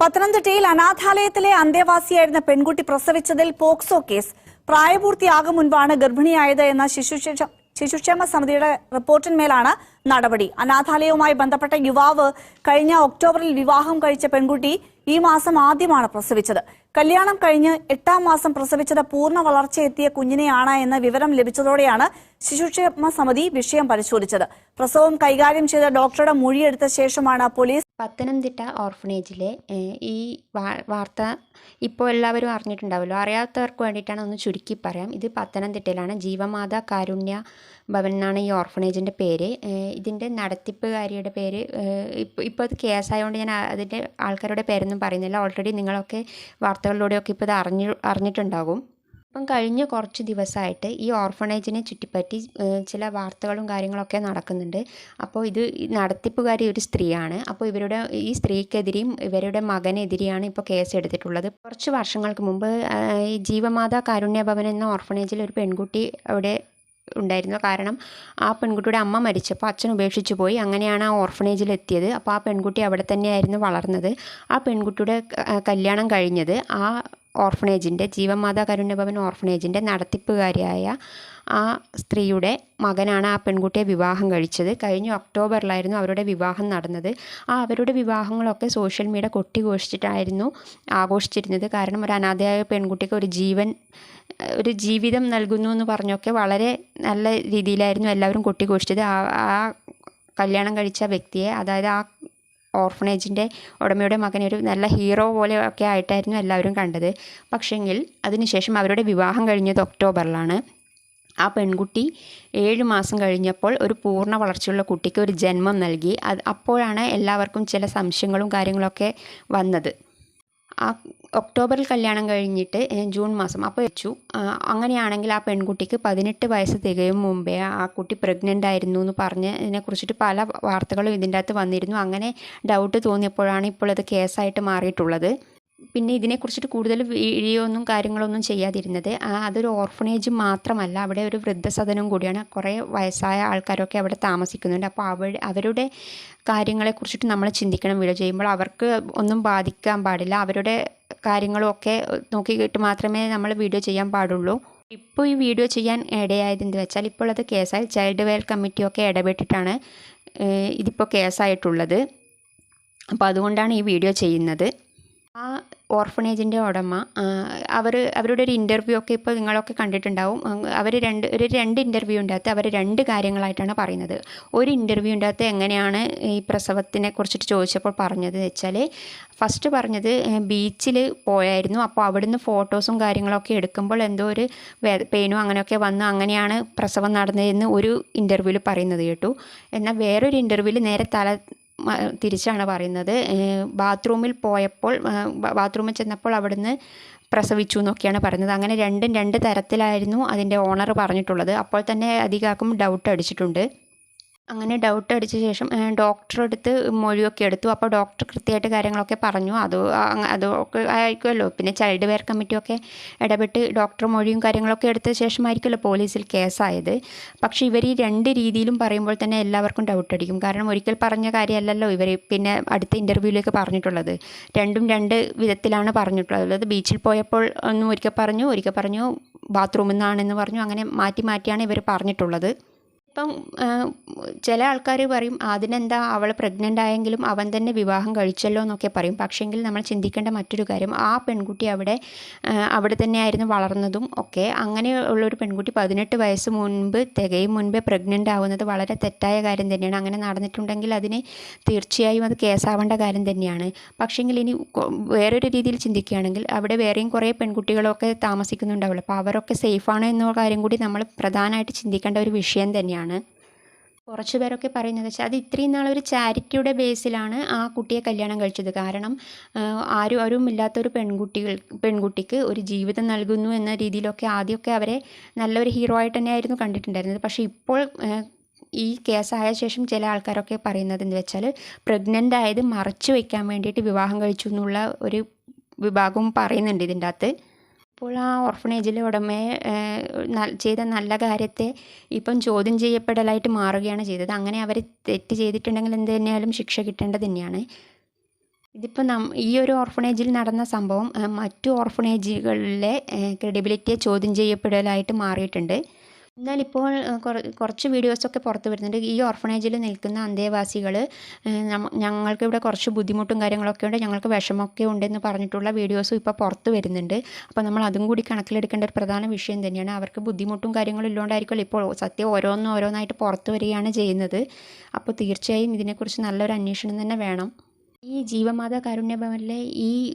പത്തനംതിട്ടയിൽ അനാഥാലയത്തിലെ അന്തേവാസിയായിരുന്ന പെൺകുട്ടി പ്രസവിച്ചതിൽ POCSO case. പ്രായപൂർത്തിയാകും മുൻപാണ് ഗർഭിണിയായത് എന്ന ശിശുക്ഷ ശിശുക്ഷേമ സമിതിയുടെ റിപ്പോർട്ടിന്മേലാണ് നടപടി. അനാഥാലയവുമായി ബന്ധപ്പെട്ട യുവാവ് കഴിഞ്ഞ ഒക്ടോബറിൽ വിവാഹം കഴിച്ച പെൺകുട്ടി ഈ മാസം ആദ്യമാണ് പ്രസവിച്ചത്. കല്യാണം കഴിഞ്ഞ് എട്ടാം മാസം പ്രസവിച്ചത് പൂർണ വളർച്ചയെത്തിയ കുഞ്ഞിനെയാണ് എന്ന വിവരം ലഭിച്ചതോടെയാണ് ശിശുക്ഷേമ സമിതി വിഷയം പരിശോധിച്ചത്. പ്രസവം കൈകാര്യം ചെയ്ത ഡോക്ടറുടെ മൊഴിയെടുത്ത ശേഷമാണ് പോലീസ് പത്തനംതിട്ട ഓർഫനേജിലെ ഈ വാർത്ത ഇപ്പോൾ എല്ലാവരും അറിഞ്ഞിട്ടുണ്ടാവുമല്ലോ. അറിയാത്തവർക്ക് വേണ്ടിയിട്ടാണ് ഒന്ന് ചുരുക്കി പറയാം. ഇത് പത്തനംതിട്ടയിലാണ്. ജീവമാത കാരുണ്യ ഭവൻ എന്നാണ് ഈ ഓർഫനേജിന്റെ പേര്. ഇതിന്റെ നടത്തിപ്പുകാരിയുടെ പേര് ഇപ്പോൾ ഇപ്പോൾ അത് കേസായതുകൊണ്ട് ഞാൻ അതിന്റെ ആൾക്കാരുടെ പേരൊന്നും പറയുന്നില്ല. ഓൾറെഡി നിങ്ങളൊക്കെ വാർത്തകളിലൂടെയൊക്കെ ഇപ്പോൾ ഇത് അറിഞ്ഞു അറിഞ്ഞിട്ടുണ്ടാകും. ഇപ്പം കഴിഞ്ഞ കുറച്ച് ദിവസമായിട്ട് ഈ ഓർഫണേജിനെ ചുറ്റിപ്പറ്റി ചില വാർത്തകളും കാര്യങ്ങളൊക്കെ നടക്കുന്നുണ്ട്. അപ്പോൾ ഇത് നടത്തിപ്പുകാരി ഒരു സ്ത്രീയാണ്. അപ്പോൾ ഇവരുടെ ഈ സ്ത്രീക്കെതിരെയും ഇവരുടെ മകനെതിരെയാണ് ഇപ്പോൾ കേസ് എടുത്തിട്ടുള്ളത് കുറച്ച് വർഷങ്ങൾക്ക് മുമ്പ് ഈ ജീവമാതാ കാരുണ്യ ഭവൻ എന്ന ഓർഫണേജിൽ ഒരു പെൺകുട്ടി അവിടെ ഉണ്ടായിരുന്നു. കാരണം ആ പെൺകുട്ടിയുടെ അമ്മ മരിച്ചപ്പോൾ അച്ഛൻ ഉപേക്ഷിച്ച് പോയി. അങ്ങനെയാണ് ആ ഓർഫനേജിൽ എത്തിയത് അപ്പോൾ ആ പെൺകുട്ടി അവിടെ തന്നെയായിരുന്നു വളർന്നത്. ആ പെൺകുട്ടിയുടെ കല്യാണം കഴിഞ്ഞത് ആ ഓർഫനേജിന്റെ ജീവമാതാ കരുണ്യഭവൻ ഓർഫനേജിന്റെ നടത്തിപ്പുകാരിയായ ആ സ്ത്രീയുടെ മകനാണ് ആ പെൺകുട്ടിയെ വിവാഹം കഴിച്ചത്. കഴിഞ്ഞ ഒക്ടോബറിലായിരുന്നു അവരുടെ വിവാഹം നടന്നത്. ആ അവരുടെ വിവാഹങ്ങളൊക്കെ സോഷ്യൽ മീഡിയ കൊട്ടിഘോഷിച്ചിട്ടായിരുന്നു ആഘോഷിച്ചിരുന്നത്. കാരണം ഒരു അനാഥയായ പെൺകുട്ടിക്ക് ഒരു ജീവൻ ഒരു ജീവിതം നൽകുന്നു എന്ന് പറഞ്ഞൊക്കെ വളരെ നല്ല രീതിയിലായിരുന്നു എല്ലാവരും കൊട്ടിഘോഷിച്ചത്. ആ ആ കല്യാണം കഴിച്ച വ്യക്തിയെ അതായത് ആ ഓർഫണേജിന്റെ ഉടമയുടെ മകനെ ഒരു നല്ല ഹീറോ പോലെ ഒക്കെ ആയിട്ടായിരുന്നു എല്ലാവരും കണ്ടത്. പക്ഷെങ്കിൽ അതിനുശേഷം അവരുടെ വിവാഹം കഴിഞ്ഞത് ഒക്ടോബറിലാണ്. ആ പെൺകുട്ടി ഏഴ് മാസം കഴിഞ്ഞപ്പോൾ ഒരു പൂർണ വളർച്ചയുള്ള കുട്ടിക്ക് ഒരു ജന്മം നൽകി. അത് അപ്പോഴാണ് എല്ലാവർക്കും ചില സംശയങ്ങളും കാര്യങ്ങളൊക്കെ വന്നത്. ആ ഒക്ടോബറിൽ കല്യാണം കഴിഞ്ഞിട്ട് ജൂൺ മാസം. അപ്പോൾ വെച്ചു. അങ്ങനെയാണെങ്കിൽ ആ പെൺകുട്ടിക്ക് പതിനെട്ട് വയസ്സ് തികയും മുമ്പേ ആ കുട്ടി പ്രഗ്നന്റ് ആയിരുന്നു എന്ന് പറഞ്ഞ് ഇതിനെക്കുറിച്ചിട്ട് പല വാർത്തകളും ഇതിന്റെ അകത്ത് വന്നിരുന്നു. അങ്ങനെ ഡൗട്ട് തോന്നിയപ്പോഴാണ് ഇപ്പോൾ അത് കേസായിട്ട് മാറിയിട്ടുള്ളത്. പിന്നെ ഇതിനെക്കുറിച്ചിട്ട് കൂടുതൽ വീഡിയോ ഒന്നും കാര്യങ്ങളൊന്നും ചെയ്യാതിരുന്നത്. അതൊരു ഓർഫനേജ് മാത്രമല്ല അവിടെ ഒരു വൃദ്ധസദനം കൂടിയാണ്. കുറേ വയസ്സായ ആൾക്കാരൊക്കെ അവിടെ താമസിക്കുന്നുണ്ട്. അപ്പോൾ അവ അവരുടെ കാര്യങ്ങളെക്കുറിച്ചിട്ട് നമ്മൾ ചിന്തിക്കണം. വീഡിയോ ചെയ്യുമ്പോൾ അവർക്ക് ഒന്നും ബാധിക്കാൻ പാടില്ല. അവരുടെ കാര്യങ്ങളുമൊക്കെ നോക്കിയിട്ട് മാത്രമേ നമ്മൾ വീഡിയോ ചെയ്യാൻ പാടുള്ളൂ. ഇപ്പോൾ ഈ വീഡിയോ ചെയ്യാൻ ഇടയായതെന്ന് വെച്ചാൽ ഇപ്പോൾ അത് കേസായി ചൈൽഡ് വെയർ കമ്മിറ്റിയൊക്കെ ഇടപെട്ടിട്ടാണ് ഇതിപ്പോൾ കേസായിട്ടുള്ളത്. അപ്പോൾ അതുകൊണ്ടാണ് ഈ വീഡിയോ ചെയ്യുന്നത്. ആ ഓർഫണേജിന്റെ ഉടമ അവർ അവരുടെ ഒരു ഇന്റർവ്യൂ ഒക്കെ ഇപ്പോൾ നിങ്ങളൊക്കെ കണ്ടിട്ടുണ്ടാവും. അവർ രണ്ട് ഒരു രണ്ട് ഇന്റർവ്യൂ ഉണ്ടാകത്ത് അവർ രണ്ട് കാര്യങ്ങളായിട്ടാണ് പറയുന്നത്. ഒരു ഇന്റർവ്യൂ ഉണ്ടാകത്ത് എങ്ങനെയാണ് ഈ പ്രസവത്തിനെ കുറിച്ചിട്ട് ചോദിച്ചപ്പോൾ പറഞ്ഞത് വെച്ചാൽ ഫസ്റ്റ് പറഞ്ഞത് ബീച്ചിൽ പോയായിരുന്നു. അപ്പോൾ അവിടുന്ന് ഫോട്ടോസും കാര്യങ്ങളൊക്കെ എടുക്കുമ്പോൾ എന്തോ ഒരു പെയിനും അങ്ങനെയൊക്കെ വന്നു അങ്ങനെയാണ് പ്രസവം നടന്നതെന്ന് ഒരു ഇന്റർവ്യൂവിൽ പറയുന്നത് കേട്ടു. എന്നാൽ വേറൊരു ഇന്റർവ്യൂവിൽ നേരെ തല തിരിച്ചാണ് പറയുന്നത്. ബാത്റൂമിൽ പോയപ്പോൾ ബാത്റൂമിൽ ചെന്നപ്പോൾ അവിടുന്ന് പ്രസവിച്ചു എന്നൊക്കെയാണ് പറയുന്നത്. അങ്ങനെ രണ്ടും രണ്ട് തരത്തിലായിരുന്നു അതിന്റെ ഓണർ പറഞ്ഞിട്ടുള്ളത്. അപ്പോൾ തന്നെ അധികാർക്കും ഡൗട്ട് അടിച്ചിട്ടുണ്ട്. അങ്ങനെ ഡൗട്ട് അടിച്ച ശേഷം ഡോക്ടറെ അടുത്ത് മൊഴിയൊക്കെ എടുത്തു. അപ്പോൾ ഡോക്ടർ കൃത്യമായിട്ട് കാര്യങ്ങളൊക്കെ പറഞ്ഞു. അത് അതൊക്കെ ആയിരിക്കുമല്ലോ. പിന്നെ ചൈൽഡ് വെയർ കമ്മിറ്റിയൊക്കെ ഇടപെട്ട് ഡോക്ടർ മൊഴിയും കാര്യങ്ങളൊക്കെ എടുത്ത ശേഷമായിരിക്കുമല്ലോ പോലീസിൽ കേസായത്. പക്ഷേ ഇവർ ഈ രണ്ട് രീതിയിലും പറയുമ്പോൾ തന്നെ എല്ലാവർക്കും ഡൗട്ട് അടിക്കും. കാരണം ഒരിക്കൽ പറഞ്ഞ കാര്യമല്ലല്ലോ ഇവർ പിന്നെ അടുത്ത ഇന്റർവ്യൂവിലേക്ക് പറഞ്ഞിട്ടുള്ളത്. രണ്ടും രണ്ട് വിധത്തിലാണ് പറഞ്ഞിട്ടുള്ളത്. ബീച്ചിൽ പോയപ്പോൾ ഒന്നും ഒരിക്കൽ പറഞ്ഞു ഒരിക്കൽ പറഞ്ഞു ബാത്റൂമിൽ നിന്നാണെന്ന് പറഞ്ഞു. അങ്ങനെ മാറ്റി മാറ്റിയാണ് ഇവർ പറഞ്ഞിട്ടുള്ളത്. ഇപ്പം ചില ആൾക്കാർ പറയും അതിനെന്താ അവൾ പ്രഗ്നന്റ് ആയെങ്കിലും അവൻ തന്നെ വിവാഹം കഴിച്ചല്ലോ എന്നൊക്കെ പറയും. പക്ഷേങ്കിൽ നമ്മൾ ചിന്തിക്കേണ്ട മറ്റൊരു കാര്യം ആ പെൺകുട്ടി അവിടെ അവിടെ തന്നെയായിരുന്നു വളർന്നതും ഒക്കെ. അങ്ങനെ ഉള്ളൊരു പെൺകുട്ടി പതിനെട്ട് വയസ്സ് മുൻപ് തികയും മുൻപേ പ്രഗ്നന്റ് ആവുന്നത് വളരെ തെറ്റായ കാര്യം തന്നെയാണ്. അങ്ങനെ നടന്നിട്ടുണ്ടെങ്കിൽ അതിന് തീർച്ചയായും അത് കേസാവേണ്ട കാര്യം തന്നെയാണ്. പക്ഷേങ്കിൽ ഇനി വേറൊരു രീതിയിൽ ചിന്തിക്കുകയാണെങ്കിൽ അവിടെ വേറെയും കുറേ പെൺകുട്ടികളൊക്കെ താമസിക്കുന്നുണ്ടാവുമല്ലോ അപ്പോൾ അവരൊക്കെ സേഫാണ് എന്നുള്ള കാര്യം കൂടി നമ്മൾ പ്രധാനമായിട്ട് ചിന്തിക്കേണ്ട ഒരു വിഷയം തന്നെയാണ്. കുറച്ച് പേരൊക്കെ പറയുന്നത് വെച്ചാൽ അത് ഇത്രയും നാളൊരു ചാരിറ്റിയുടെ ബേസിലാണ് ആ കുട്ടിയെ കല്യാണം കഴിച്ചത്. കാരണം ആരും ആരും ഇല്ലാത്തൊരു പെൺകുട്ടികൾ പെൺകുട്ടിക്ക് ഒരു ജീവിതം നൽകുന്നു എന്ന രീതിയിലൊക്കെ ആദ്യമൊക്കെ അവരെ നല്ലൊരു ഹീറോ ആയിട്ട് തന്നെയായിരുന്നു കണ്ടിട്ടുണ്ടായിരുന്നത്. പക്ഷേ ഇപ്പോൾ ഈ കേസായ ശേഷം ചില ആൾക്കാരൊക്കെ പറയുന്നത് എന്ന് വെച്ചാൽ പ്രഗ്നന്റ് ആയത് മറച്ചു വയ്ക്കാൻ വേണ്ടിയിട്ട് വിവാഹം കഴിച്ചു എന്നുള്ള ഒരു വിഭാഗവും പറയുന്നുണ്ട് ഇതിന്റെ അകത്ത്. അപ്പോൾ ആ ഓർഫണേജിലെ ഉടമയെ ചെയ്ത നല്ല കാര്യത്തെ ഇപ്പം ചോദ്യം ചെയ്യപ്പെടലായിട്ട് മാറുകയാണ് ചെയ്തത്. അങ്ങനെ അവർ തെറ്റ് ചെയ്തിട്ടുണ്ടെങ്കിൽ എന്ത് തന്നെയാലും ശിക്ഷ കിട്ടേണ്ടത് തന്നെയാണ്. ഇതിപ്പോൾ നം ഈ ഒരു ഓർഫണേജിൽ നടന്ന സംഭവം മറ്റു ഓർഫണേജുകളിലെ ക്രെഡിബിലിറ്റിയെ ചോദ്യം ചെയ്യപ്പെടലായിട്ട് മാറിയിട്ടുണ്ട്. കുറ- കുറച്ച് വീഡിയോസൊക്കെ പുറത്ത് വരുന്നുണ്ട്. ഈ ഓർഫണേജിൽ നിൽക്കുന്ന അന്തേവാസികൾ ഞങ്ങൾക്ക് ഇവിടെ കുറച്ച് ബുദ്ധിമുട്ടും കാര്യങ്ങളൊക്കെ ഉണ്ട് ഞങ്ങൾക്ക് വിഷമമൊക്കെ ഉണ്ടെന്ന് പറഞ്ഞിട്ടുള്ള വീഡിയോസും ഇപ്പോൾ പുറത്ത് വരുന്നുണ്ട്. അപ്പോൾ നമ്മൾ അതും കൂടി കണക്കിലെടുക്കേണ്ട ഒരു പ്രധാന വിഷയം തന്നെയാണ്. അവർക്ക് ബുദ്ധിമുട്ടും കാര്യങ്ങളും ഇല്ലാണ്ടായിരിക്കുമല്ലോ. ഇപ്പോൾ സത്യം ഓരോന്നും ഓരോന്നായിട്ട് പുറത്ത് വരികയാണ് ചെയ്യുന്നത്. അപ്പോൾ തീർച്ചയായും ഇതിനെക്കുറിച്ച് നല്ലൊരു അന്വേഷണം തന്നെ വേണം. ഈ ജീവമാതാ കാരുണ്യ ഭവനിലെ ഈ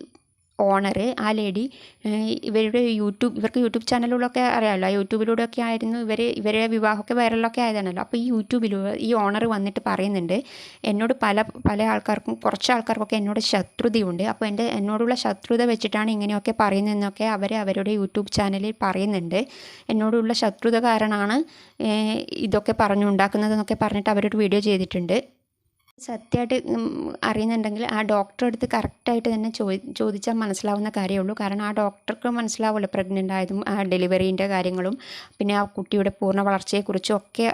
ഓണർ ആ ലേഡി ഇവരുടെ യൂട്യൂബ് ഇവർക്ക് യൂട്യൂബ് ചാനലുകളൊക്കെ അറിയാമല്ലോ. ആ യൂട്യൂബിലൂടെയൊക്കെ ആയിരുന്നു ഇവർ ഇവരെ വിവാഹമൊക്കെ വൈറലൊക്കെ ആയതാണല്ലോ. അപ്പോൾ ഈ യൂട്യൂബിലൂടെ ഈ ഓണർ വന്നിട്ട് പറയുന്നുണ്ട് എന്നോട് പല പല ആൾക്കാർക്കും കുറച്ച് ആൾക്കാർക്കൊക്കെ എന്നോട് ശത്രുതയുണ്ട്. അപ്പോൾ എന്റെ എന്നോടുള്ള ശത്രുത വെച്ചിട്ടാണ് ഇങ്ങനെയൊക്കെ പറയുന്നതെന്നൊക്കെ അവർ അവരുടെ യൂട്യൂബ് ചാനലിൽ പറയുന്നുണ്ട്. എന്നോടുള്ള ശത്രുത കാരണമാണ് ഇതൊക്കെ പറഞ്ഞുണ്ടാക്കുന്നതെന്നൊക്കെ പറഞ്ഞിട്ട് അവരൊരു വീഡിയോ ചെയ്തിട്ടുണ്ട്. സത്യമായിട്ട് അറിയുന്നുണ്ടെങ്കിൽ ആ ഡോക്ടറെ അടുത്ത് കറക്റ്റായിട്ട് തന്നെ ചോദി ചോദിച്ചാൽ മനസ്സിലാവുന്ന കാര്യമുള്ളൂ കാരണം ആ ഡോക്ടർക്ക് മനസ്സിലാവുമല്ലോ പ്രഗ്നന്റ് ആയതും ആ ഡെലിവറീന്റെ കാര്യങ്ങളും. പിന്നെ ആ കുട്ടിയുടെ പൂർണ വളർച്ചയെക്കുറിച്ചും ഒക്കെ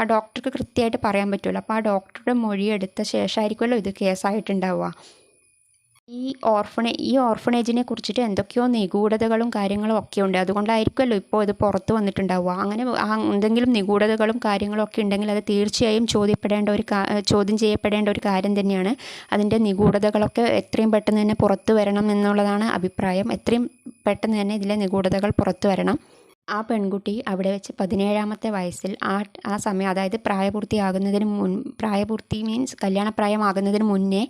ആ ഡോക്ടർക്ക് കൃത്യമായിട്ട് പറയാൻ പറ്റുമല്ലോ. അപ്പോൾ ആ ഡോക്ടറുടെ മൊഴിയെടുത്ത ശേഷമായിരിക്കുമല്ലോ ഇത് കേസായിട്ടുണ്ടാവുക ഈ ഓർഫണേ ഈ ഓർഫണേജിനെ കുറിച്ചിട്ട് എന്തൊക്കെയോ നിഗൂഢതകളും കാര്യങ്ങളും ഒക്കെ ഉണ്ട് അതുകൊണ്ടായിരിക്കുമല്ലോ ഇപ്പോൾ ഇത് പുറത്ത് വന്നിട്ടുണ്ടാവുക. അങ്ങനെ എന്തെങ്കിലും നിഗൂഢതകളും കാര്യങ്ങളും ഒക്കെ ഉണ്ടെങ്കിൽ അത് തീർച്ചയായും ചോദ്യപ്പെടേണ്ട ഒരു ചോദ്യം ചെയ്യപ്പെടേണ്ട ഒരു കാര്യം തന്നെയാണ്. അതിന്റെ നിഗൂഢതകളൊക്കെ എത്രയും പെട്ടെന്ന് തന്നെ പുറത്ത് വരണം എന്നുള്ളതാണ് അഭിപ്രായം. എത്രയും പെട്ടെന്ന് തന്നെ ഇതിലെ നിഗൂഢതകൾ പുറത്ത് വരണം. ആ പെൺകുട്ടി അവിടെ വെച്ച് പതിനേഴാമത്തെ വയസ്സിൽ ആ ആ സമയം അതായത് പ്രായപൂർത്തിയാകുന്നതിന് മുൻ പ്രായപൂർത്തി മീൻസ് കല്യാണപ്രായമാകുന്നതിന് മുന്നേ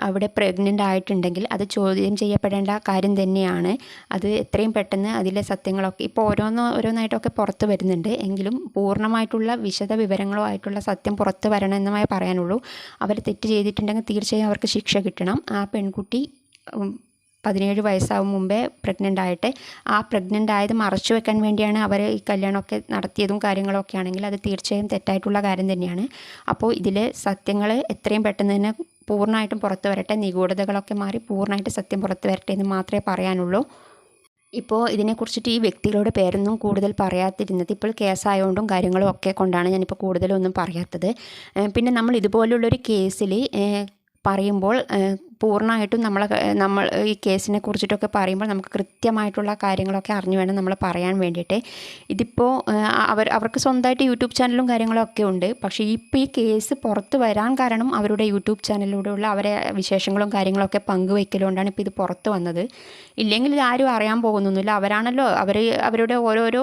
അവിടെ പ്രഗ്നന്റ് ആയിട്ടുണ്ടെങ്കിൽ അത് ചോദ്യം ചെയ്യപ്പെടേണ്ട കാര്യം തന്നെയാണ്. അത് എത്രയും പെട്ടെന്ന് അതിലെ സത്യങ്ങളൊക്കെ ഇപ്പോൾ ഓരോന്ന് ഓരോന്നായിട്ടൊക്കെ പുറത്ത് വരുന്നുണ്ട്. എങ്കിലും പൂർണമായിട്ടുള്ള വിശദ വിവരങ്ങളോ ആയിട്ടുള്ള സത്യം പുറത്ത് വരണമെന്നേ പറയാനുള്ളൂ. അവർ തെറ്റ് ചെയ്തിട്ടുണ്ടെങ്കിൽ തീർച്ചയായും അവർക്ക് ശിക്ഷ കിട്ടണം. ആ പെൺകുട്ടി പതിനേഴ് വയസ്സാവും മുമ്പേ പ്രഗ്നന്റ് ആയിട്ട്. ആ പ്രഗ്നന്റ് ആയത് മറച്ചു വെക്കാൻ വേണ്ടിയാണ് അവർ ഈ കല്യാണമൊക്കെ നടത്തിയതും കാര്യങ്ങളൊക്കെ ആണെങ്കിൽ അത് തീർച്ചയായും തെറ്റായിട്ടുള്ള കാര്യം തന്നെയാണ്. അപ്പോൾ ഇതിൽ സത്യങ്ങൾ എത്രയും പെട്ടെന്ന് തന്നെ പൂർണമായിട്ടും പുറത്ത് വരട്ടെ. നിഗൂഢതകളൊക്കെ മാറി പൂർണമായിട്ട് സത്യം പുറത്ത് വരട്ടെ എന്ന് മാത്രമേ പറയാനുള്ളൂ. ഇപ്പോൾ ഇതിനെക്കുറിച്ചിട്ട് ഈ വ്യക്തികളുടെ പേരൊന്നും കൂടുതൽ പറയാതിരുന്നത് ഇപ്പോൾ കേസായതുകൊണ്ടും കാര്യങ്ങളും ഒക്കെ കൊണ്ടാണ് ഞാനിപ്പോൾ കൂടുതലൊന്നും പറയാത്തത്. പിന്നെ നമ്മൾ ഇതുപോലുള്ളൊരു കേസിൽ പറയുമ്പോൾ പൂർണമായിട്ടും നമ്മൾ നമ്മൾ ഈ കേസിനെ കുറിച്ചിട്ടൊക്കെ പറയുമ്പോൾ നമുക്ക് കൃത്യമായിട്ടുള്ള കാര്യങ്ങളൊക്കെ അറിഞ്ഞു വേണം നമ്മൾ പറയാൻ വേണ്ടിയിട്ട്. ഇതിപ്പോൾ അവർ അവർക്ക് സ്വന്തമായിട്ട് യൂട്യൂബ് ചാനലും കാര്യങ്ങളൊക്കെ ഉണ്ട്. പക്ഷേ ഇപ്പോൾ ഈ കേസ് പുറത്ത് വരാൻ കാരണം അവരുടെ യൂട്യൂബ് ചാനലിലൂടെയുള്ള അവരെ വിശേഷങ്ങളും കാര്യങ്ങളൊക്കെ പങ്കുവയ്ക്കലുകൊണ്ടാണ് ഇപ്പോൾ ഇത് പുറത്ത് വന്നത്. ഇല്ലെങ്കിൽ ഇതാരും അറിയാൻ പോകുന്നൊന്നുമില്ല. അവരാണല്ലോ അവർ അവരുടെ ഓരോരോ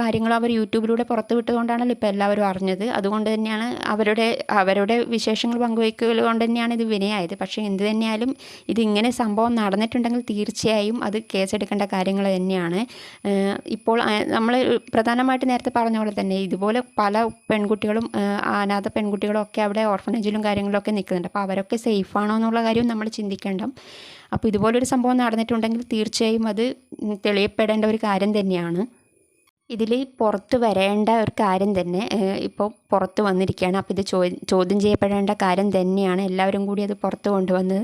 കാര്യങ്ങൾ അവർ യൂട്യൂബിലൂടെ പുറത്ത് വിട്ടതുകൊണ്ടാണല്ലോ ഇപ്പോൾ എല്ലാവരും അറിഞ്ഞത്. അതുകൊണ്ട് തന്നെയാണ് അവരുടെ അവരുടെ വിശേഷങ്ങൾ പങ്കുവയ്ക്കൽ കൊണ്ട് തന്നെയാണ് ഇത് വിനയായത്. പക്ഷേ എന്ത് തന്നെയായാലും ഇതിങ്ങനെ സംഭവം നടന്നിട്ടുണ്ടെങ്കിൽ തീർച്ചയായും അത് കേസെടുക്കേണ്ട കാര്യങ്ങൾ തന്നെയാണ്. ഇപ്പോൾ നമ്മൾ പ്രധാനമായിട്ട് നേരത്തെ പറഞ്ഞ പോലെ തന്നെ ഇതുപോലെ പല പെൺകുട്ടികളും അനാഥ പെൺകുട്ടികളും ഒക്കെ അവിടെ ഓർഫനേജിലും കാര്യങ്ങളിലൊക്കെ നിൽക്കുന്നുണ്ട്. അപ്പോൾ അവരൊക്കെ സേഫാണോ എന്നുള്ള കാര്യം നമ്മൾ ചിന്തിക്കേണ്ട. അപ്പോൾ ഇതുപോലൊരു സംഭവം നടന്നിട്ടുണ്ടെങ്കിൽ തീർച്ചയായും അത് തെളിയപ്പെടേണ്ട ഒരു കാര്യം തന്നെയാണ്. ഇതിൽ പുറത്ത് വരേണ്ട ഒരു കാര്യം തന്നെ ഇപ്പോൾ പുറത്ത് വന്നിരിക്കുകയാണ്. അപ്പോൾ ഇത് ചോദ്യം ചെയ്യപ്പെടേണ്ട കാര്യം തന്നെയാണ്. എല്ലാവരും കൂടി അത് പുറത്ത് കൊണ്ടുവന്ന്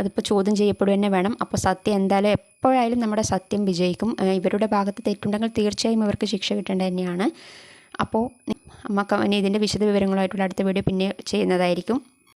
അതിപ്പോൾ ചോദ്യം ചെയ്യപ്പെടുക തന്നെ വേണം. അപ്പോൾ സത്യം എന്തായാലും എപ്പോഴായാലും നമ്മുടെ സത്യം വിജയിക്കും. ഇവരുടെ ഭാഗത്ത് തെറ്റുണ്ടെങ്കിൽ തീർച്ചയായും ഇവർക്ക് ശിക്ഷ കിട്ടേണ്ടത് തന്നെയാണ്. അപ്പോൾ നമുക്ക് ഇതിന്റെ വിശദ വിവരങ്ങളായിട്ടുള്ള അടുത്ത വീഡിയോ പിന്നെ ചെയ്യുന്നതായിരിക്കും.